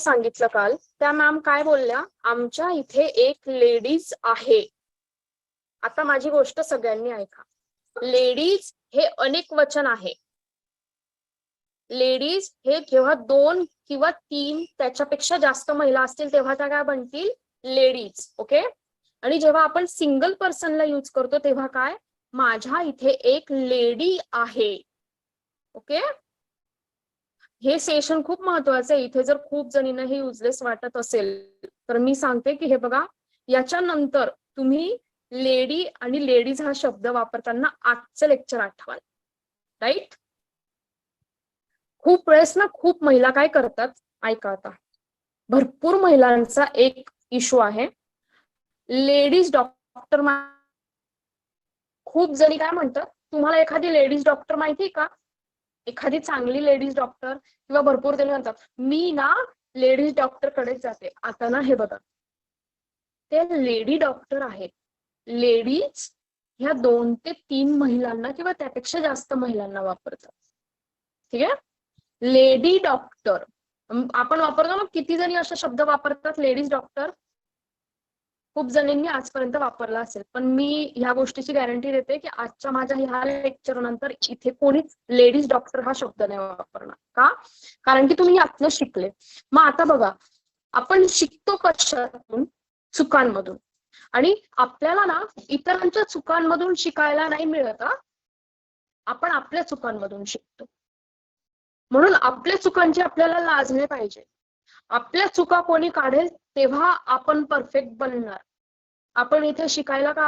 सांगितलं काल. त्या मॅम काय बोलल्या? आमच्या इथे एक लेडीज आहे. आता माझी गोष्ट सगळ्यांनी ऐका. लेडीज हे अनेक वचन आहे. लेडीज हे जेव्हा दोन किंवा तीन त्याच्यापेक्षा जास्त महिला असतील तेव्हा त्या काय बनतील लेडीज ओके आणि जेव्हा आपण सिंगल पर्सनला युज करतो तेव्हा काय? माझ्या इथे एक लेडी आहे. ओके हे सेशन खूप महत्वाचं आहे. इथे जर खूप जणींना हे युजलेस वाटत असेल तर मी सांगते की हे बघा याच्यानंतर तुम्ही लेडी आणि लेडीज हा शब्द वापरताना आजचं लेक्चर आठवाल. राईट खूप वेळेस ना खूप महिला काय करतात? ऐका आता. भरपूर महिलांचा एक इश्यू आहे. लेडीज डॉक्टर खूप जणी काय म्हणतात? तुम्हाला एखादी लेडीज डॉक्टर माहिती का? एखादी चांगली लेडीज डॉक्टर किंवा भरपूर जण म्हणतात मी ना लेडीज डॉक्टर कडेच जाते. आता ना हे बघा. ते लेडी डॉक्टर आहेत. लेडीज ह्या दोन ते तीन महिलांना किंवा त्यापेक्षा जास्त महिलांना वापरतात. ठीक आहे? लेडी डॉक्टर आपण वापरतो ना किती जणी असे शब्द वापरतात लेडीज डॉक्टर खूप जणींनी आजपर्यंत वापरला असेल. पण मी ह्या गोष्टीची गॅरंटी देते की आजच्या माझ्या ह्या लेक्चर नंतर इथे कोणीच लेडीज डॉक्टर हा शब्द नाही वापरणार. का? कारण की तुम्ही यातनं शिकले. मग आता बघा आपण शिकतो कशातून? चुकांमधून. आणि आपल्याला ना इतरांच्या चुकांमधून शिकायला नाही मिळत आपण आपल्या चुकांमधून शिकतो. म्हणून आपल्या चुकांची आपल्याला लाजणे पाहिजे. आपल्या चुका कोणी काढेल तेव्हा आपण परफेक्ट बनणार. आपण इथे शिकायला का